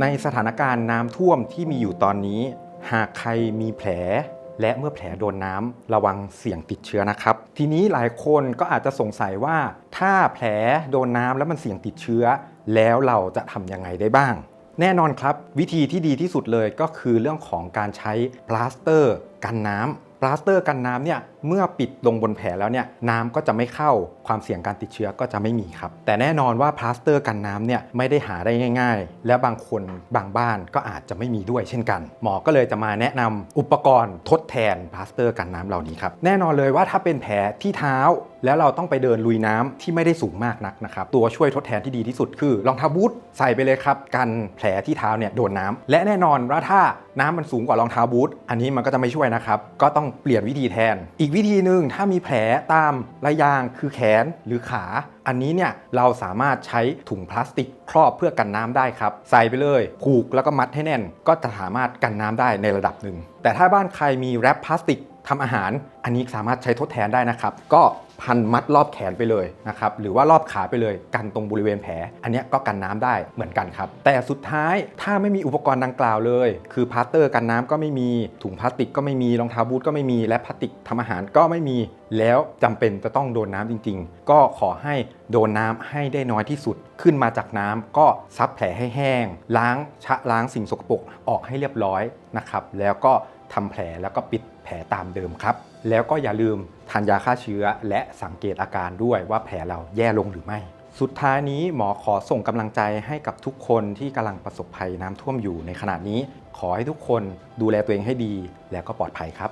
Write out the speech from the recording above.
ในสถานการณ์น้ำท่วมที่มีอยู่ตอนนี้ หากใครมีแผล และเมื่อแผลโดนน้ำระวังเสี่ยงติดเชื้อนะครับ ทีนี้หลายคนก็อาจจะสงสัยว่า ถ้าแผลโดนน้ำแล้วมันเสี่ยงติดเชื้อ แล้วเราจะทำยังไงได้บ้าง แน่นอนครับ วิธีที่ดีที่สุดเลยก็คือเรื่องของการใช้พลาสเตอร์ กันน้ำ พลาสเตอร์กันน้ำเนี่ยเมื่อปิดลงบนแผลแล้วเนี่ยน้ำก็จะไม่เข้าความเสี่ยงการติดเชื้อก็จะไม่มีครับ แต่แน่นอนว่าพลาสเตอร์กันน้ำเนี่ยไม่ได้หาได้ง่าย ๆ และบางคนบางบ้านก็อาจจะไม่มีด้วยเช่นกัน หมอก็เลยจะมาแนะนำอุปกรณ์ทดแทนพลาสเตอร์กันน้ำเหล่านี้ครับแน่นอนเลยว่าถ้าเป็นแผลที่เท้า แล้วเราต้องไปเดินลุยน้ำที่ไม่ได้สูงมากนักนะครับตัวช่วยทดแทนที่ดีที่สุดคือรองเท้าบูทใส่ไปเลยครับกันแผลที่เท้าเนี่ยโดนน้ำและแน่นอนว่าถ้าน้ำมันสูงกว่ารองเท้าบูทอันนี้มันก็จะไม่ช่วยนะครับก็ต้องเปลี่ยนวิธีแทน อีกวิธีหนึ่งถ้ามีแผลตามระยางคือแขนหรือขา อันนี้เนี่ยเราสามารถใช้ถุงพลาสติกครอบเพื่อกันน้ำได้ครับ ใส่ไปเลยผูกแล้วก็มัดให้แน่น ก็จะสามารถกันน้ำได้ในระดับหนึ่งแต่ถ้าบ้านใครมีแรปพลาสติก ทำอาหาร อันนี้สามารถใช้ทดแทนได้นะครับ ก็พันมัดรอบแขนไปเลยนะครับ หรือว่ารอบขาไปเลยกันตรงบริเวณแผล อันนี้ก็กันน้ำได้เหมือนกันครับ แต่สุดท้ายถ้าไม่มีอุปกรณ์ดังกล่าวเลย คือพลาสเตอร์กันน้ำก็ไม่มี ถุงพลาสติกก็ไม่มี รองเท้าบูทก็ไม่มี และพลาสติกทำอาหารก็ไม่มี แล้วจำเป็นจะต้องโดนน้ำจริง ๆ ก็ขอให้โดนน้ำให้ได้น้อยที่สุด ขึ้นมาจากน้ำก็ซับแผลให้แห้ง ล้างชะล้างสิ่งสกปรกออกให้เรียบร้อยนะครับ แล้วก็ ทำแผลแล้วก็ปิดแผลตามเดิมครับ แล้วก็อย่าลืมทานยาฆ่าเชื้อ และสังเกตอาการด้วยว่าแผลเราแย่ลงหรือไม่ สุดท้ายนี้หมอขอส่งกำลังใจให้กับทุกคนที่กำลังประสบภัยน้ำท่วมอยู่ในขณะนี้ ขอให้ทุกคนดูแลตัวเองให้ดี และก็ปลอดภัยครับ